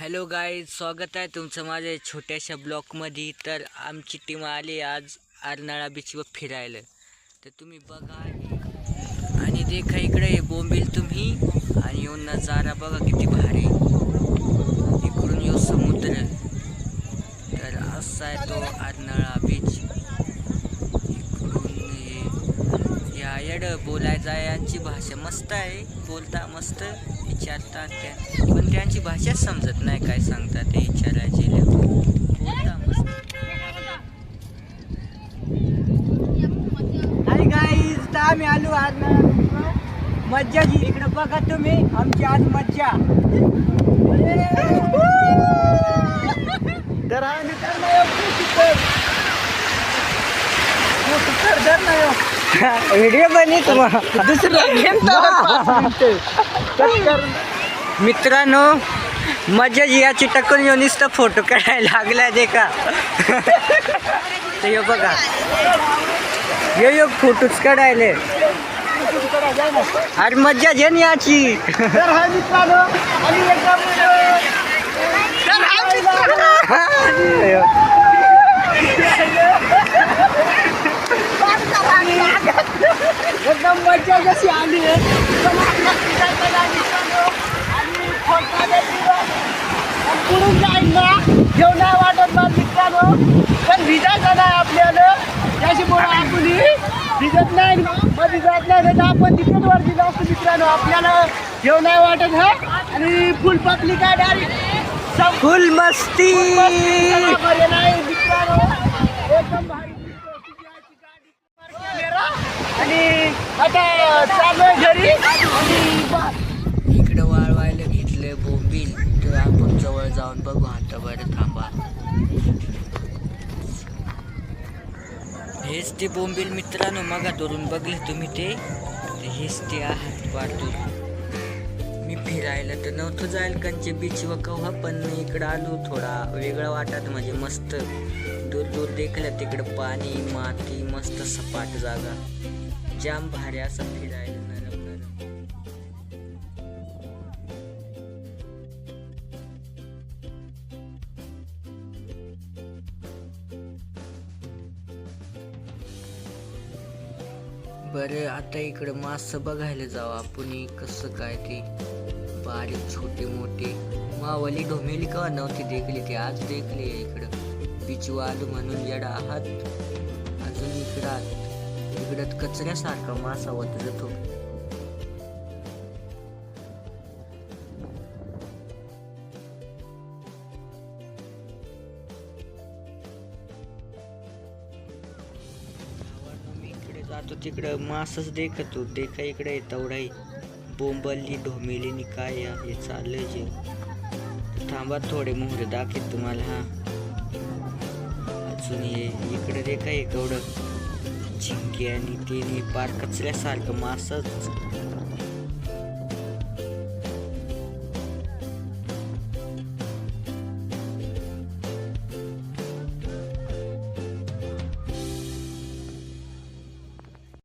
Hello guys स्वागत आहे तुमचं माझ्या छोट्याशा ब्लॉकमध्ये तर आमची टीम आली आज अर्नाळा बीचवर फिरायला. तर तुम्ही बघा आणि देखा इकडे हे बोंबील तुम्ही. आणि येऊन नजारा बघा किती भारी. इकडून येऊ समुद्र. तर असा आहे तो अर्नाळा बीच इकडून हे या येड बोलायचा यांची भाषा मस्त आहे. बोलता मस्त विचारतात त्या. पण त्यांची भाषाच समजत नाही काय सांगतात ते विचारायचे. बोलता मस्त. तर आम्ही आलो आज ना. मज्जा जी इकडे बघा तुम्ही आमची आज मज्जा. तर हा मित्र नाही व्हिडिओ बनी तुम्हाला दुसरं मित्रांनो मजा याची टकून येऊन नुसतं फोटो काढायला लागला दे का हे बघा. यो यो फोटोच काढायले. अरे मज्जा ना याची तर हा मित्रांनो आणि एकदम तर हा मित्रांनो एकदम जशी आली आहे पुढून जाईल ना घेऊन नाही वाटत ना मित्रांनो पण भिजायचं नाही आपल्याला त्याच्यामुळे आपण भिजत नाही मग भिजत नाही नाही तर आपण तिकट वरती जास्त मित्रांनो आपल्याला घेऊन नाही वाटत हा आणि फुल पकली काय डायरेक्ट फुल मस्ती नाही मित्रांनो इकडं वाळवायला घेतलं बोंबील. तर आपण जवळ जाऊन बघू आता बरं थांबा. हेच ते बोंबील मित्रांनो मगा धरून बघले तुम्ही ते. हेच ते आहात वाटून. मी फिरायला तर नव्हतं जाईल कंचे बीच व कव्हा पण इकडं आलो थोडा वेगळा वाटत म्हणजे मस्त. दूर दूर देखलं तिकडं पाणी माती मस्त सपाट जागा. जाम भारी असं फिरायला नरम नरम. बरं आता इकडं मासं बघायला जाऊ आपण. कसं काय ते? बारीक छोटे मोठे. मावली ढोमेली का नव्हती देखली ती? आज देखली आहे इकडं. बिचवाल म्हणून येडा आहात. अजून इकडं इकडं कचऱ्यासारखा मासा जातो इकडे जातो तिकडं. मासच देखतो ते काय इकडे तेवढाही. बोंबलली ढोमेलीनी काय हे चाललंय जे. थांबा थोडे मोहरे दाखवेत तुम्हाला हा. अजून हे इकडे ते काय केवढं झिंगे आणि ते नी पार कचऱ्यासारखं मासच